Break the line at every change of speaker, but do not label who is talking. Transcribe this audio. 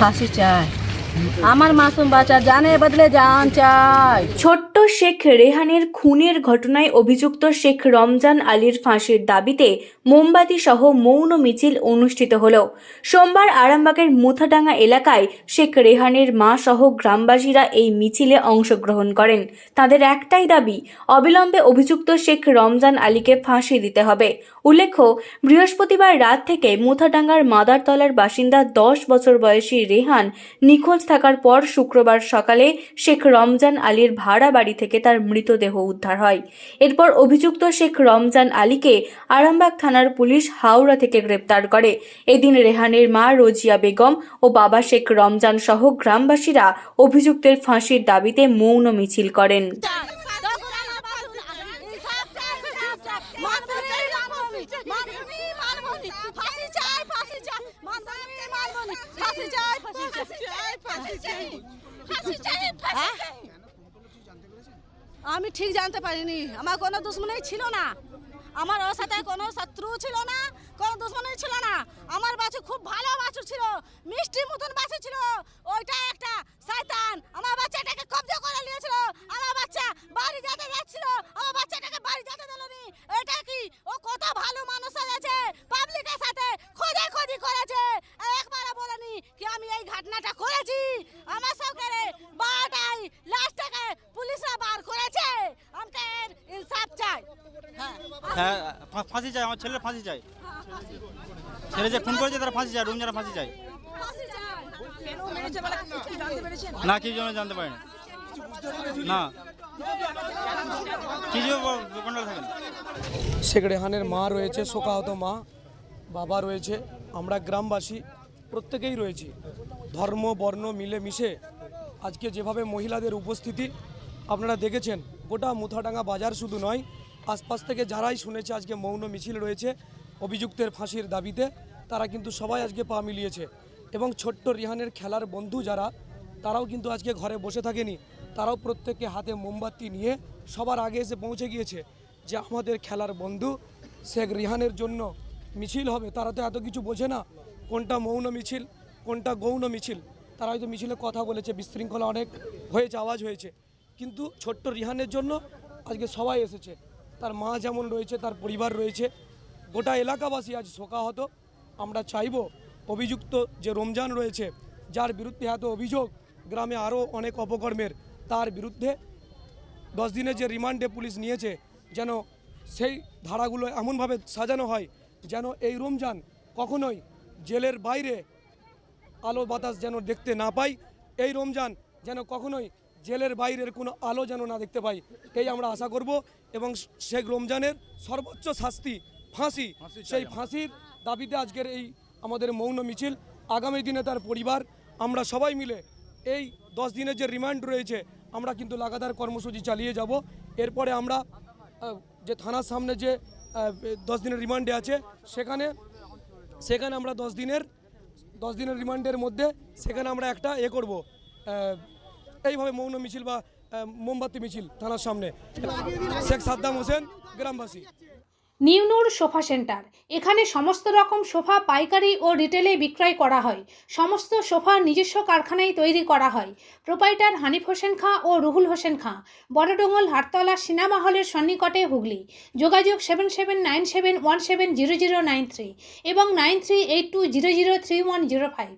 ফাঁসি চাই আমার মাসুম বাচ্চা জানে বদলে জান চাই
ছোট্ট শেখ রেহানের খুনের ঘটনায় অভিযুক্ত শেখ রমজান আলীর ফাঁসির দাবিতে মোমবাতি সহ মৌন মিছিল অনুষ্ঠিত হল। সোমবার আরামবাগের মুথাডাঙ্গা এলাকায় শেখ রেহানের মা সহ গ্রামবাসীরা এই মিছিলে অংশগ্রহণ করেন। তাদের একটাই দাবি, অবিলম্বে অভিযুক্ত শেখ রমজান আলীকে ফাঁসি দিতে হবে। উল্লেখ্য, বৃহস্পতিবার রাত থেকে মুথাডাঙ্গার মাদারতলার বাসিন্দা দশ বছর বয়সী রেহান নিখোঁজ থাকার পর শুক্রবার সকালে শেখ রমজান আলীর ভাড়া বাড়ি থেকে তার মৃতদেহ উদ্ধার হয়। এরপর অভিযুক্ত শেখ রমজান আলীকে আরামবাগ থানার পুলিশ হাওড়া থেকে গ্রেপ্তার করে। এদিন রেহানের মা রোজিয়া বেগম ও বাবা শেখ রমজান সহ গ্রামবাসীরা অভিযুক্তের ফাঁসির দাবিতে মৌন মিছিল করেন।
ফাঁসি চাই ফাঁসি চাই ফাঁসি চাই ফাঁসি চাই ফাঁসি চাই। ফাঁসি চাই ফাঁসি চাই আমি ঠিক জানতে পারিনি। আমার কোনো দুশ্মনী ছিল না। আমার ওর সাথে কোনো শত্রু ছিল না, কোনো দুশ্মনী ছিল না। আমার বাছু খুব ভালো বাছু ছিল, মিষ্টি মতন বাছু ছিল। ওইটা একটা শয়তান। আমার বাচ্চাটাকে কবজা করে নিয়েছিল। আমার বাচ্চা বাড়ি যেতে যাচ্ছিল। আমার বাচ্চাটাকে বাড়ি যেতে দিল নি এটা কি ও কত ভালো মানুষ আছে পাবলিকের সাথে খোঁজা খোঁজি করেছে একবারে বলেনি কি আমি এই ঘটনাটা করেছি আমার সরকারে বারোটাই লাস্টটাকে পুলিশরা বার করেছে আমাদের ইনসাফ চাই হ্যাঁ
ফাঁসি চাই আমার ছেলের ফাঁসি চাই ছেলে যে খুন করেছে, তারা ফাঁসি রুমজানা ফাঁসি চাই
ফাঁসি চাই
না কি জন্য জানতে পারেন। না। কিছু কন্ট্রোল থাকে না
শেখ রেহানের মা রয়েছে, শোকাহত মা, বাবা রয়েছে। আমরা গ্রামবাসী প্রত্যেকেই রয়েছি। ধর্ম, বর্ণ মিলে মিশে আজকে যেভাবে মহিলাদের উপস্থিতি, আপনারা দেখেছেন, গোটা মুথাডাঙ্গা বাজার শুধু নয় আশপাশ থেকে যারাই শুনেছে আজকে মৌন মিছিল রয়েছে অভিযুক্তের ফাঁসির দাবিতে, তারা কিন্তু সবাই আজকে পা মিলিয়েছে। এবং ছোট্ট রিহানের খেলার বন্ধু যারা, তারাও কিন্তু আজকে ঘরে বসে থাকেনি। তারাও প্রত্যেকে হাতে মোমবাতি নিয়ে সবার আগে এসে পৌঁছে গিয়েছে যে আমাদের খেলার বন্ধু শেখ রিহানের জন্য মিছিল হবে। তারা তো এত কিছু বোঝে না কোনটা মৌন মিছিল, কোনটা গৌণ মিছিল। তারা হয়তো মিছিলে কথা বলেছে, বিশৃঙ্খলা অনেক হয়েছে, আওয়াজ হয়েছে। কিন্তু ছোট্ট রিহানের জন্য আজকে সবাই এসেছে। তার মা যেমন রয়েছে, তার পরিবার রয়েছে। গোটা এলাকাবাসী আজ শোকাহত। আমরা চাইব অভিযুক্ত যে রমজান রয়েছে, যার বিরুদ্ধে এত অভিযোগ, গ্রামে আরও অনেক অপকর্মের, তার বিরুদ্ধে দশ দিনের যে রিমান্ডে পুলিশ নিয়েছে, যেন সেই ধারাগুলো এমনভাবে সাজানো হয়, যেন এই রমজান কখনোই জেলের বাইরে আলো বাতাস যেন দেখতে না পাই, এই রমজান যেন কখনোই জেলের বাইরের কোনো আলো যেন না দেখতে পাই এই আমরা আশা করব এবং শেখ রমজানের সর্বোচ্চ শাস্তি ফাঁসি সেই ফাঁসির দাবিতে আজকের এই আমাদের মৌন মিছিল আগামী দিনে তার পরিবার আমরা সবাই মিলে এই দশ দিনের যে রিমান্ড রয়েছে আমরা কিন্তু লাগাতার কর্মসূচি চালিয়ে যাব। এরপরে আমরা যে থানার সামনে যে দশ দিনের রিমান্ডে আছে সেখানে সেখানে আমরা দশ দিনের দশ দিনের রিমান্ডের মধ্যে সেখানে আমরা একটা এ করব। এইভাবে মৌন মিছিল বা মোমবাতি মিছিল থানার সামনে। শেখ সাদ্দাম হোসেন, গ্রামবাসী।
নিউনুর সোফা সেন্টার। এখানে সমস্ত রকম সোফা, পাইকারি ও রিটেলে বিক্রয় করা হয়। সমস্ত সোফা নিজস্ব কারখানায় তৈরি করা হয়। প্রোপাইটার হানিফ হোসেন খাঁ ও রুহুল হোসেন খাঁ। বড়ডোঙ্গল হাটতলা সিনেমা হলের সন্নিকটে হুগলি। যোগাযোগ seven seven nine seven one seven zero zero nine three এবং nine three eight two zero zero three one zero five.